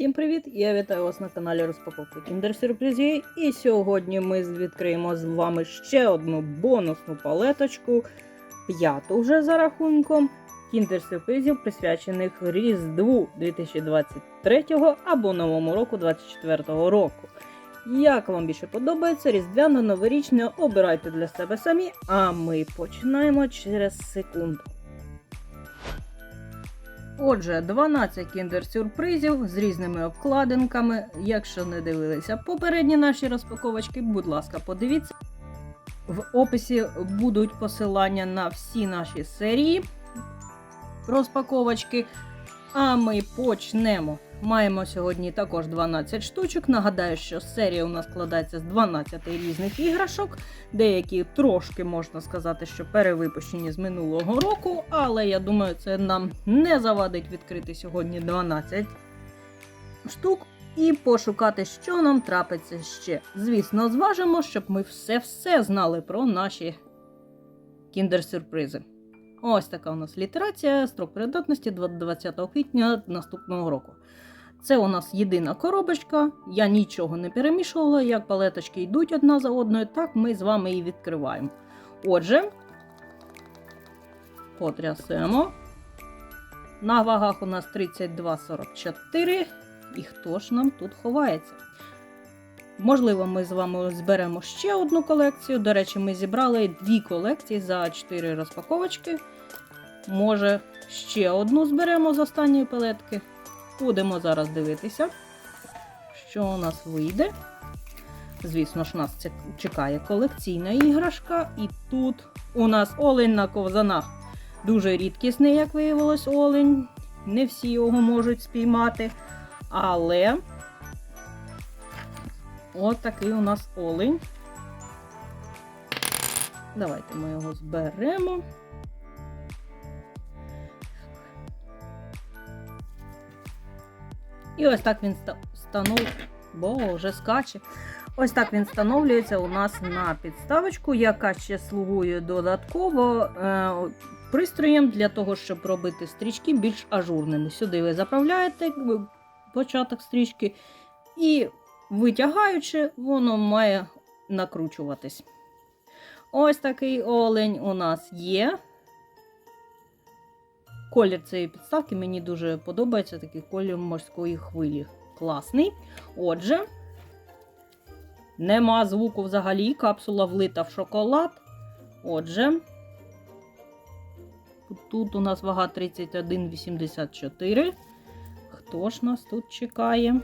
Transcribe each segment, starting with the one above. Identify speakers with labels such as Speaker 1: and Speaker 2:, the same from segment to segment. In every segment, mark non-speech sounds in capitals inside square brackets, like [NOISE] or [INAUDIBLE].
Speaker 1: Всім привіт! Я вітаю вас на каналі Розпаковки Kinder Сюрпризі. І сьогодні ми відкриємо з вами ще одну бонусну палеточку, п'яту вже за рахунком Kinder Сюрпризів, присвячених Різдву 2023 або Новому року 2024 року. Як вам більше подобається, різдвяно новорічне обирайте для себе самі, а ми починаємо через секунду. Отже, 12 кіндер-сюрпризів з різними обкладинками. Якщо не дивилися попередні наші розпаковочки, будь ласка, подивіться. В описі будуть посилання на всі наші серії розпаковочки. А ми почнемо. Маємо сьогодні також 12 штучок. Нагадаю, що серія у нас складається з 12 різних іграшок. Деякі трошки можна сказати, що перевипущені з минулого року, але я думаю, це нам не завадить відкрити сьогодні 12 штук і пошукати, що нам трапиться ще. Звісно, зважимо, щоб ми все-все знали про наші кіндер-сюрпризи. Ось така у нас літерація, строк придатності до 20 квітня наступного року. Це у нас єдина коробочка. Я нічого не перемішувала. Як палеточки йдуть одна за одною, так ми з вами і відкриваємо. Отже, потрясемо. На вагах у нас 32,44. І хто ж нам тут ховається? Можливо, ми з вами зберемо ще одну колекцію. До речі, ми зібрали дві колекції за 4 розпаковочки. Може, ще одну зберемо з останньої палетки. Будемо зараз дивитися, що у нас вийде. Звісно ж, нас чекає колекційна іграшка. І тут у нас олень на ковзанах. Дуже рідкісний, як виявилось, олень. Не всі його можуть спіймати. Але от такий у нас олень. Давайте ми його зберемо. І ось так він станов... Бо скаче. Ось так він встановлюється у нас на підставочку, яка ще слугує додатково е, пристроєм для того, щоб робити стрічки більш ажурними. Сюди ви заправляєте початок стрічки, і витягаючи, воно має накручуватись. Ось такий олень у нас є. Колір цієї підставки мені дуже подобається такий колір морської хвилі. Класний. Отже, нема звуку взагалі, капсула влита в шоколад. Отже, тут у нас вага 31,84. Хто ж нас тут чекає?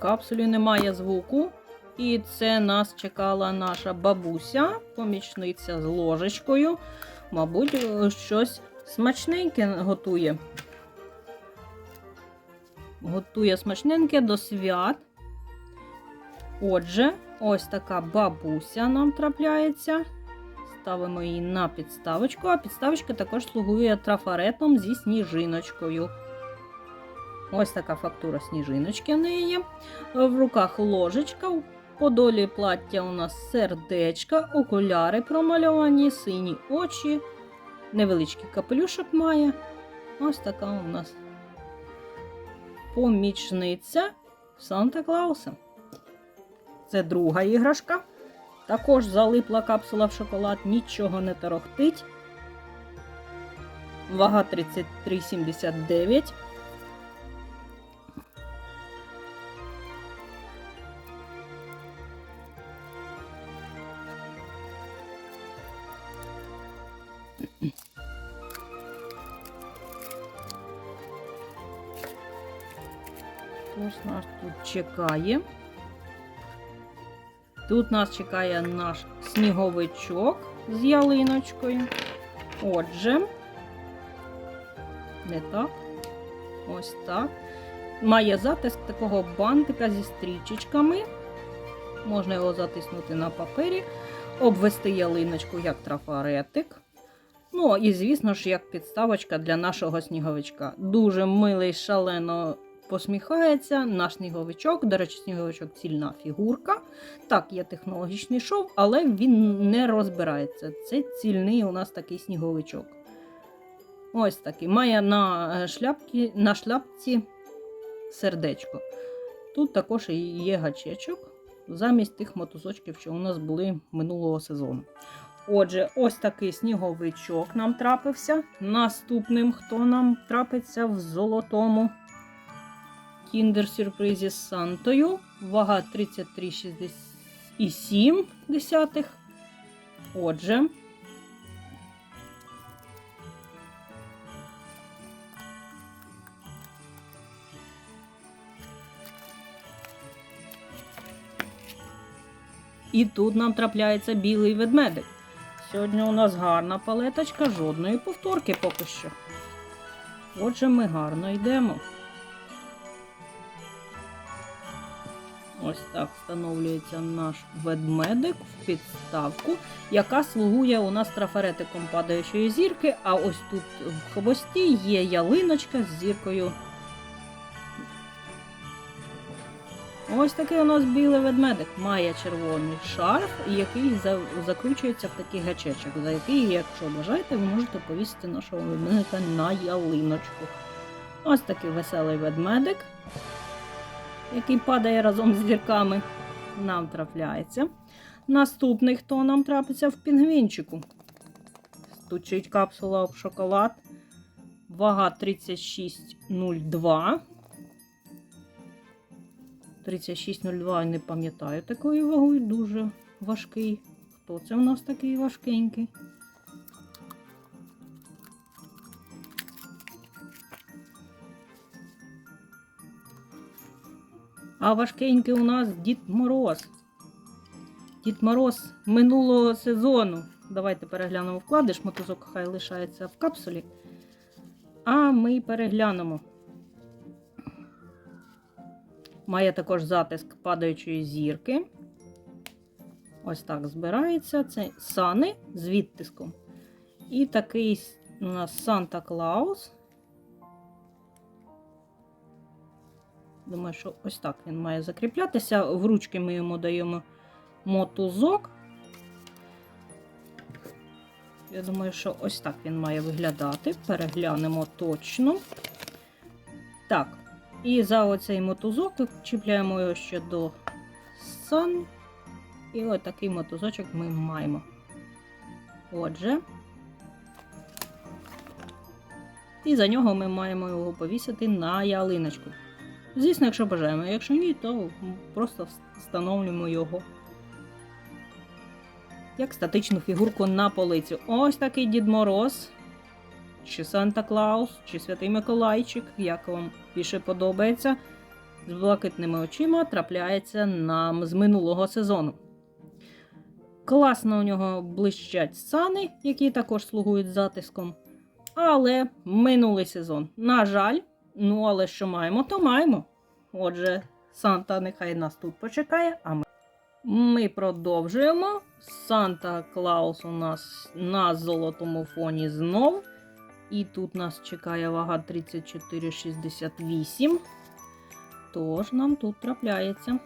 Speaker 1: Капсулі немає звуку, і це нас чекала наша бабуся, помічниця з ложечкою. Мабуть, щось смачненьке готує. Готує смачненьке до свят. Отже, ось така бабуся нам трапляється. Ставимо її на підставочку, а підставочка також слугує трафаретом зі сніжиночкою. Ось така фактура сніжиночки в неї є. В руках ложечка, в подолі плаття у нас сердечка, окуляри промальовані, сині очі, невеличкий капелюшок має. Ось така у нас помічниця Санта Клауса. Це друга іграшка. Також залипла капсула в шоколад, нічого не торохтить. Вага 33,79. Хто ж нас тут чекає? Тут нас чекає наш сніговичок з ялиночкою. Отже, не так. Ось так. Має затиск такого бантика зі стрічечками. Можна його затиснути на папері, обвести ялиночку як трафаретик. Ну, і, звісно ж, як підставочка для нашого сніговичка. Дуже милий, шалено посміхається наш сніговичок. До речі, сніговичок цільна фігурка. Так, є технологічний шов, але він не розбирається. Це цільний у нас такий сніговичок. Ось такий. Має на, е, шляпці, на шляпці сердечко. Тут також є гачечок замість тих мотузочків, що у нас були минулого сезону. Отже, ось такий сніговичок нам трапився. Наступним, хто нам трапиться в золотому кіндер-сюрпризі з Сантою. Вага 33,67. Отже. І тут нам трапляється білий ведмедик. Сьогодні у нас гарна палеточка, жодної повторки поки що. Отже, ми гарно йдемо. Ось так встановлюється наш ведмедик в підставку, яка слугує у нас трафаретиком падаючої зірки, а ось тут в хвості є ялиночка з зіркою. Ось такий у нас білий ведмедик. Має червоний шарф, який закручується в такий гачечок, за який, якщо бажаєте, ви можете повісити нашого ведмедика на ялиночку. Ось такий веселий ведмедик, який падає разом з зірками. Нам трапляється. Наступний, хто нам трапиться в пінгвінчику. Стучить капсула об шоколад. Вага 36,02. 36,02 не пам'ятаю такою вагою, дуже важкий. Хто це в нас такий важкенький? А важкенький у нас Дід Мороз. Дід Мороз минулого сезону. Давайте переглянемо вкладиш, мотузок хай лишається в капсулі. А ми переглянемо. Має також затиск падаючої зірки. Ось так збирається. Це сани з відтиском. І такий у нас Санта Клаус. Думаю, що ось так він має закріплятися. В ручки ми йому даємо мотузок. Я думаю, що ось так він має виглядати. Переглянемо точно. Так, і за оцей мотузок чіпляємо його ще до сан. І ось такий мотузочок ми маємо. Отже. І за нього ми маємо його повісити на ялиночку. Звісно, якщо бажаємо. Якщо ні, то просто встановлюємо його як статичну фігурку на полицю. Ось такий Дід Мороз чи Санта Клаус, чи Святий Миколайчик, як вам більше подобається, з блакитними очима трапляється нам з минулого сезону. Класно у нього блищать сани, які також слугують затиском. Але минулий сезон. На жаль, ну але що маємо, то маємо. Отже, Санта нехай нас тут почекає, а ми. Ми продовжуємо. Санта Клаус у нас на золотому фоні знов. І тут нас чекає вага 34,68. Тож нам тут трапляється.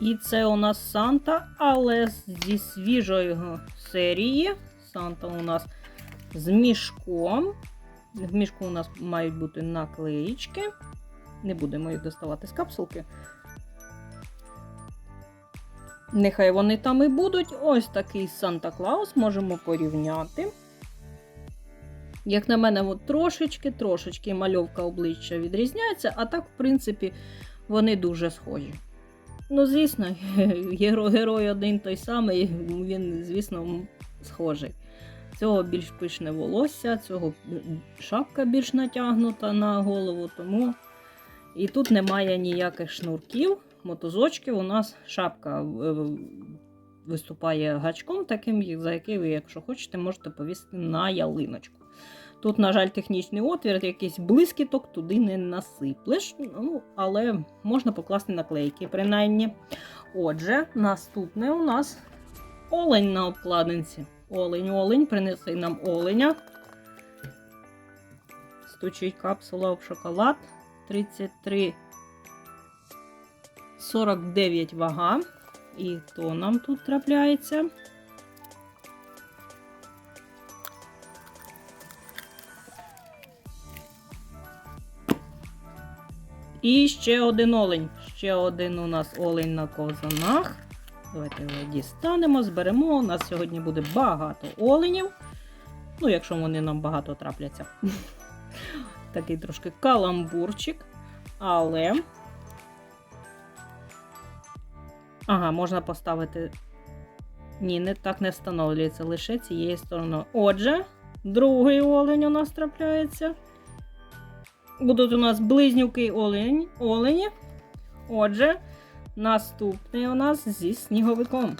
Speaker 1: І це у нас Санта, але зі свіжої серії. Санта у нас з мішком. В мішку у нас мають бути наклеїчки. Не будемо їх доставати з капсулки. Нехай вони там і будуть. Ось такий Санта Клаус можемо порівняти. Як на мене, от трошечки, трошечки мальовка обличчя відрізняється, а так, в принципі, вони дуже схожі. Ну, звісно, [LAUGHS] геро- герой один той самий, він, звісно, схожий. Цього більш пишне волосся, цього шапка більш натягнута на голову, тому і тут немає ніяких шнурків, мотузочків. У нас шапка е, виступає гачком, таким, за який ви, якщо хочете, можете повісити на ялиночку. Тут, на жаль, технічний отвір, якийсь блискіток туди не насиплеш, ну, але можна покласти наклейки, принаймні. Отже, наступне у нас олень на обкладинці. Олень, олень, принеси нам оленя. Стучить капсула в шоколад. 33 49 вага. І то нам тут трапляється. І ще один олень. Ще один у нас олень на ковзанах. Давайте його дістанемо, зберемо. У нас сьогодні буде багато оленів. Ну, якщо вони нам багато трапляться. [LAUGHS] Такий трошки каламбурчик. Але. Ага, можна поставити. Ні, не так не встановлюється лише цією стороною. Отже, другий олень у нас трапляється. Будуть у нас близнюки олень, олені. Отже, наступний у нас зі сніговиком.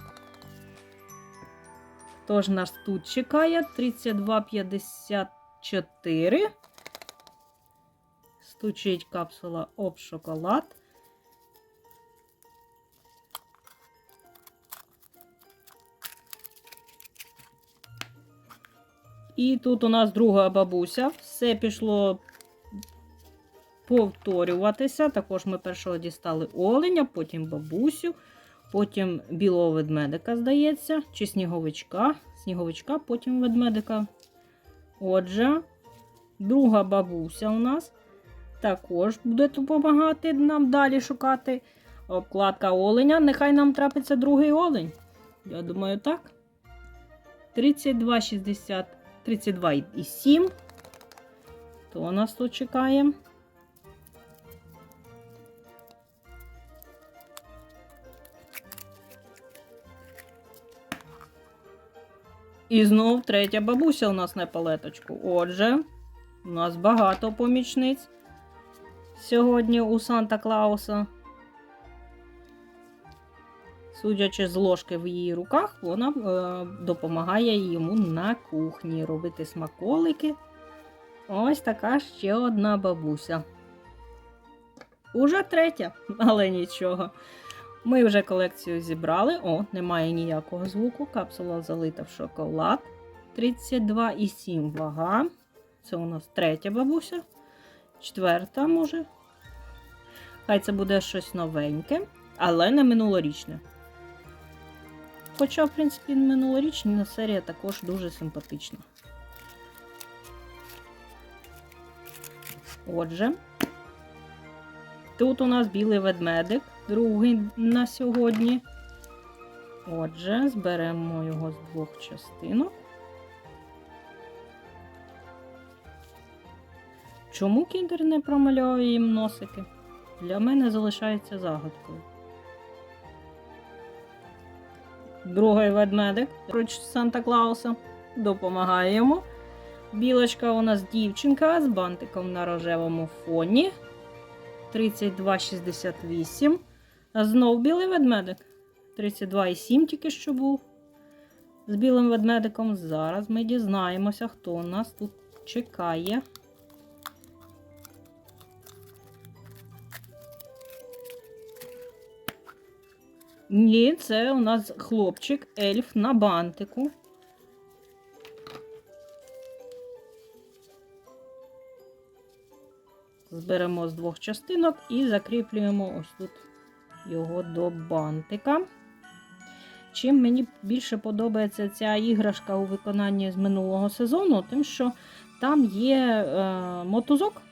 Speaker 1: Тож нас тут чекає 32,54. Стучить капсула об шоколад. І тут у нас друга бабуся. Все пішло повторюватися. Також ми першого дістали оленя, потім бабусю, потім білого ведмедика, здається, чи сніговичка. Сніговичка, потім ведмедика. Отже, друга бабуся у нас також буде допомагати нам далі шукати обкладка оленя. Нехай нам трапиться другий олень. Я думаю, так. 32,60, 32,7. То нас тут чекає. І знов третя бабуся у нас на палеточку. Отже, у нас багато помічниць сьогодні у Санта Клауса. Судячи з ложки в її руках, вона е, допомагає йому на кухні робити смаколики. Ось така ще одна бабуся. Уже третя, але нічого. Ми вже колекцію зібрали. О, немає ніякого звуку. Капсула залита в шоколад. 32,7 вага. Це у нас третя бабуся. Четверта, може. Хай це буде щось новеньке, але не минулорічне. Хоча, в принципі, минулорічна серія також дуже симпатична. Отже, тут у нас білий ведмедик, другий на сьогодні. Отже, зберемо його з двох частинок. Чому кіндер не промальовує їм носики? Для мене залишається загадкою. Другий ведмедик поруч Санта Клауса допомагає йому. Білочка у нас дівчинка з бантиком на рожевому фоні. 32,68. А знов білий ведмедик. 32,7 тільки що був. З білим ведмедиком. Зараз ми дізнаємося, хто у нас тут чекає. Ні, це у нас хлопчик, ельф на бантику. Зберемо з двох частинок і закріплюємо ось тут його до бантика. Чим мені більше подобається ця іграшка у виконанні з минулого сезону, тим, що там є е, мотузок.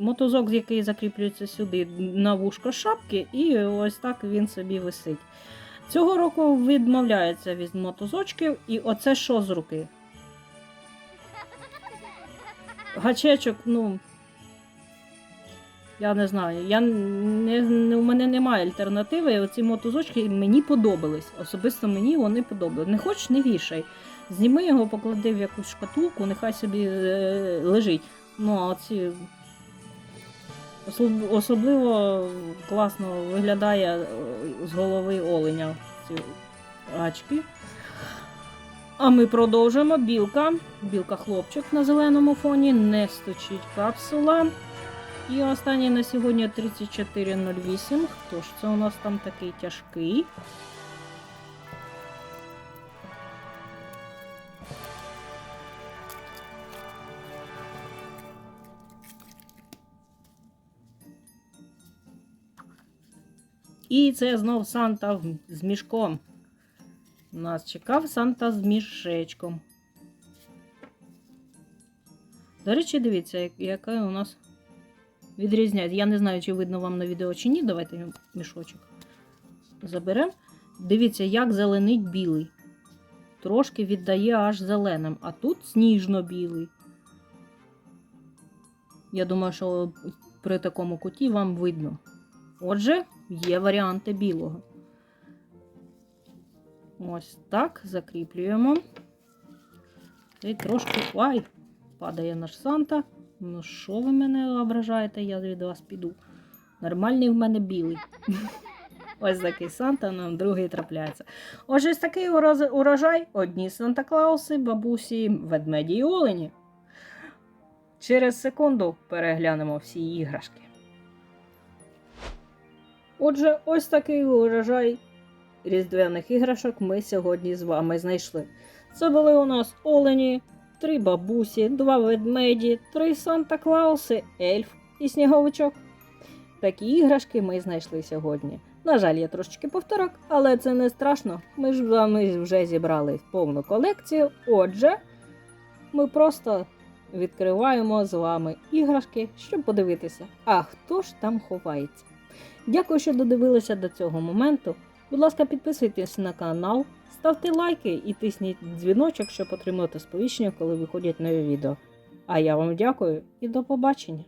Speaker 1: Мотузок, який закріплюється сюди на вушко шапки, і ось так він собі висить. Цього року відмовляється від мотузочків, і оце що з руки? Гачечок, ну. Я не знаю. Я не, не, У мене немає альтернативи. Оці мотузочки мені подобались. Особисто мені вони подобались. Не хочеш, не вішай. Зніми його, поклади в якусь шкатулку, нехай собі е, лежить. Ну, а оці Особливо класно виглядає е, з голови оленя ці гачки. А ми продовжимо. Білка. Білка хлопчик на зеленому фоні. Не стучить капсула. І останній на сьогодні 3408. Хто ж це у нас там такий тяжкий? І це знов Санта з мішком. Нас чекав Санта з мішечком. До речі, дивіться, яка у нас відрізняється. Я не знаю, чи видно вам на відео чи ні. Давайте мішочок заберемо. Дивіться, як зеленить білий. Трошки віддає аж зеленим, а тут сніжно-білий. Я думаю, що при такому куті вам видно. Отже, є варіанти білого. Ось так закріплюємо. І трошки. Ай! Падає наш Санта. Ну, що ви мене ображаєте, я від вас піду. Нормальний в мене білий. [LAUGHS] Ось такий Санта, нам другий трапляється. Отже, ось такий урожай. Одні Санта Клауси, бабусі, ведмеді і олені. Через секунду переглянемо всі іграшки. Отже, ось такий урожай різдвяних іграшок ми сьогодні з вами знайшли. Це були у нас олені, три бабусі, два ведмеді, три Санта Клауси, ельф і сніговичок. Такі іграшки ми знайшли сьогодні. На жаль, я трошечки повторок, але це не страшно. Ми ж з вами вже зібрали повну колекцію. Отже, ми просто відкриваємо з вами іграшки, щоб подивитися, а хто ж там ховається. Дякую, що додивилися до цього моменту. Будь ласка, підписуйтесь на канал, ставте лайки і тисніть дзвіночок, щоб отримати сповіщення, коли виходять нові відео. А я вам дякую і до побачення!